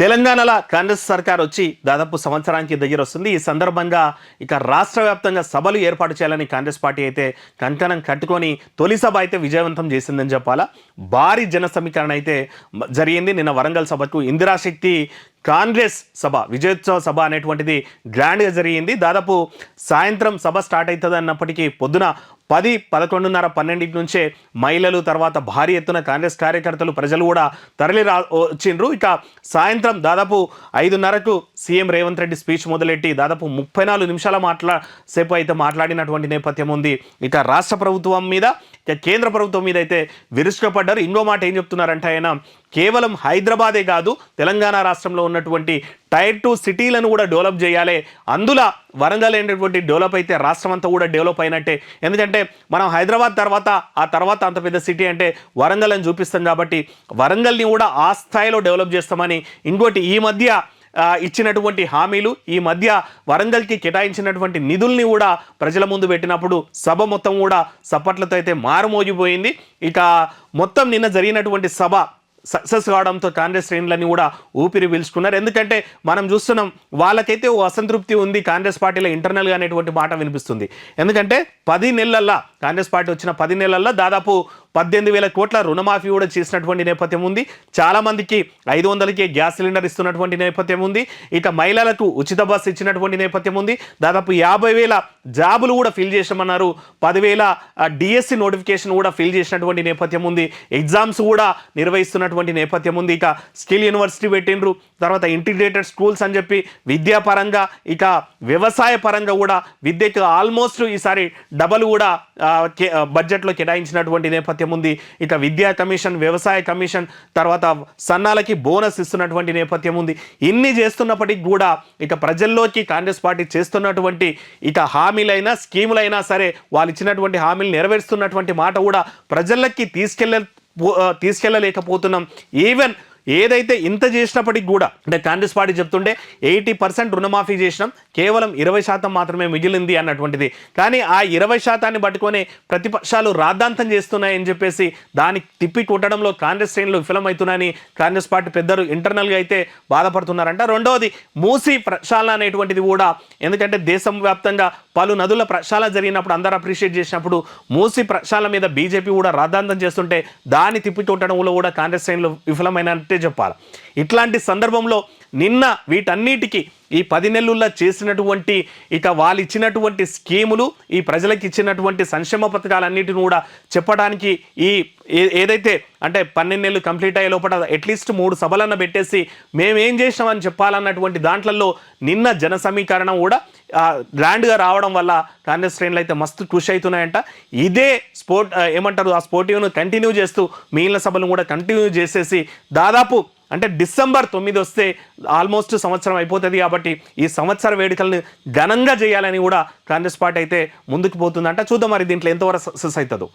తెలంగాణలో కాంగ్రెస్ సర్కార్ వచ్చి దాదాపు సంవత్సరానికి దగ్గర వస్తుంది. ఈ సందర్భంగా ఇక రాష్ట్ర వ్యాప్తంగా సభలు ఏర్పాటు చేయాలని కాంగ్రెస్ పార్టీ అయితే కంకణం కట్టుకొని తొలి సభ అయితే విజయవంతం చేసిందని చెప్పాలా? భారీ జన సమీకరణ అయితే జరిగింది. నిన్న వరంగల్ సభకు ఇందిరాశక్తి కాంగ్రెస్ సభ విజయోత్సవ సభ అనేటువంటిది గ్రాండ్గా జరిగింది. దాదాపు సాయంత్రం సభ స్టార్ట్ అవుతుంది అన్నప్పటికీ పొద్దున పది పదకొండున్నర పన్నెండింటి నుంచే మహిళలు తర్వాత భారీ ఎత్తున కాంగ్రెస్ కార్యకర్తలు ప్రజలు కూడా తరలి రా వచ్చిండ్రు. ఇక సాయంత్రం దాదాపు ఐదున్నరకు సీఎం రేవంత్ రెడ్డి స్పీచ్ మొదలెట్టి దాదాపు ముప్పై నాలుగు నిమిషాల మాట్లా సేపు అయితే మాట్లాడినటువంటి నేపథ్యం ఉంది. ఇక రాష్ట్ర ప్రభుత్వం మీద ఇక కేంద్ర ప్రభుత్వం మీద అయితే విరుచుకపడ్డారు. ఇంకో మాట ఏం చెప్తున్నారంటే ఆయన కేవలం హైదరాబాదే కాదు తెలంగాణ రాష్ట్రంలో ఉన్న ఉన్నటువంటి టైర్ టూ సిటీలను కూడా డెవలప్ చేయాలి. అందులో వరంగల్ అనేటువంటి డెవలప్ అయితే రాష్ట్రం అంతా కూడా డెవలప్ అయినట్టే. ఎందుకంటే మనం హైదరాబాద్ తర్వాత ఆ తర్వాత అంత పెద్ద సిటీ అంటే వరంగల్ అని చూపిస్తాం కాబట్టి వరంగల్ని కూడా ఆ స్థాయిలో డెవలప్ చేస్తామని ఇంకోటి ఈ మధ్య ఇచ్చినటువంటి హామీలు ఈ మధ్య వరంగల్కి కేటాయించినటువంటి నిధుల్ని కూడా ప్రజల ముందు పెట్టినప్పుడు సభ మొత్తం కూడా సప్పట్లతో అయితే మారుమోగిపోయింది. ఇక మొత్తం నిన్న జరిగినటువంటి సభ సక్సెస్ కావడంతో కాంగ్రెస్ శ్రేణులని కూడా ఊపిరి పీల్చుకున్నారు. ఎందుకంటే మనం చూస్తున్నాం వాళ్ళకైతే ఓ అసంతృప్తి ఉంది కాంగ్రెస్ పార్టీలో ఇంటర్నల్గా అనేటువంటి మాట వినిపిస్తుంది. ఎందుకంటే పది నెలల్లో కాంగ్రెస్ పార్టీ వచ్చిన పది నెలల్లో దాదాపు పద్దెనిమిది వేల కోట్ల రుణమాఫీ కూడా చేసినటువంటి నేపథ్యం ఉంది. చాలామందికి ఐదు వందలకి గ్యాస్ సిలిండర్ ఇస్తున్నటువంటి నేపథ్యం ఉంది. ఇక మహిళలకు ఉచిత బస్సు ఇచ్చినటువంటి నేపథ్యం ఉంది. దాదాపు యాభై వేల జాబులు కూడా ఫిల్ చేసామన్నారు పదివేల డిఎస్సి నోటిఫికేషన్ కూడా ఫిల్ చేసినటువంటి నేపథ్యం ఉంది. ఎగ్జామ్స్ కూడా ఉన్నటువంటి నేపథ్యం ఉంది. ఇక స్కిల్ యూనివర్సిటీ పెట్టిండ్రు. తర్వాత ఇంటిగ్రేటెడ్ స్కూల్స్ అని చెప్పి విద్యాపరంగా ఇక వ్యవసాయ పరంగా కూడా విద్యకు ఆల్మోస్ట్ ఈసారి డబల్ కూడా బడ్జెట్లో కేటాయించినటువంటి నేపథ్యం ఉంది. ఇక విద్యా కమిషన్ వ్యవసాయ కమిషన్ తర్వాత సన్నాలకి బోనస్ ఇస్తున్నటువంటి నేపథ్యం ఉంది. ఇన్ని చేస్తున్నప్పటికీ కూడా ఇక ప్రజల్లోకి కాంగ్రెస్ పార్టీ చేస్తున్నటువంటి ఇక హామీలైనా స్కీములైనా సరే వాళ్ళు ఇచ్చినటువంటి హామీలు నెరవేరుస్తున్నటువంటి మాట కూడా ప్రజలకి తీసుకెళ్ళే తీసుకెళ్ళలేకపోతున్నాం. ఈవెన్ ఏదైతే ఇంత చేసినప్పటికి కూడా అంటే కాంగ్రెస్ పార్టీ చెప్తుంటే ఎయిటీ పర్సెంట్ రుణమాఫీ చేసినాం కేవలం ఇరవై శాతం మాత్రమే మిగిలింది అన్నటువంటిది. కానీ ఆ ఇరవై శాతాన్ని పట్టుకొని ప్రతిపక్షాలు రాద్ధాంతం చేస్తున్నాయని చెప్పేసి దాన్ని తిప్పి కొట్టడంలో కాంగ్రెస్ శ్రేణులు విఫలమవుతున్నాయని కాంగ్రెస్ పార్టీ పెద్దలు ఇంటర్నల్గా అయితే బాధపడుతున్నారంట. రెండవది మూసి ప్రక్షాళన అనేటువంటిది కూడా ఎందుకంటే దేశం వ్యాప్తంగా పలు నదుల ప్రక్షాళన జరిగినప్పుడు అందరూ అప్రిషియేట్ చేసినప్పుడు మూసి ప్రక్షాళన మీద బీజేపీ కూడా రాద్ధాంతం చేస్తుంటే దాన్ని తిప్పికొట్టడంలో కూడా కాంగ్రెస్ శ్రేణులు విఫలమైనట్టే చెప్పాలి. ఇట్లాంటి సందర్భంలో నిన్న వీటన్నిటికీ ఈ పది నెలల్లో చేసినటువంటి ఇక వాళ్ళు ఇచ్చినటువంటి స్కీములు ఈ ప్రజలకు ఇచ్చినటువంటి సంక్షేమ పథకాలన్నిటిని కూడా చెప్పడానికి ఈ ఏ- ఏదైతే అంటే పన్నెండు నెలలు కంప్లీట్ అయ్యే లోపల అట్లీస్ట్ మూడు సభలన్న పెట్టేసి మేమేం చేసినామని చెప్పాలన్నటువంటి దాంట్లలో నిన్న జన సమీకరణం కూడా గ్రాండ్గా రావడం వల్ల కాంగ్రెస్ శ్రేణులు అయితే మస్తు కృషి అవుతున్నాయంట. ఇదే స్పోర్ట్ ఏమంటారు ఆ స్పోర్టివ్ను కంటిన్యూ చేస్తూ మిగిలిన సభలను కూడా కంటిన్యూ చేసేసి దాదాపు అంటే డిసెంబర్ తొమ్మిది వస్తే ఆల్మోస్ట్ సంవత్సరం అయిపోతుంది కాబట్టి ఈ సంవత్సర వేడుకలను ఘనంగా చేయాలని కూడా కాంగ్రెస్ పార్టీ అయితే ముందుకు పోతుందంట. చూద్దాం మరి దీంట్లో ఎంతవరకు సక్సెస్ అవుతుందో.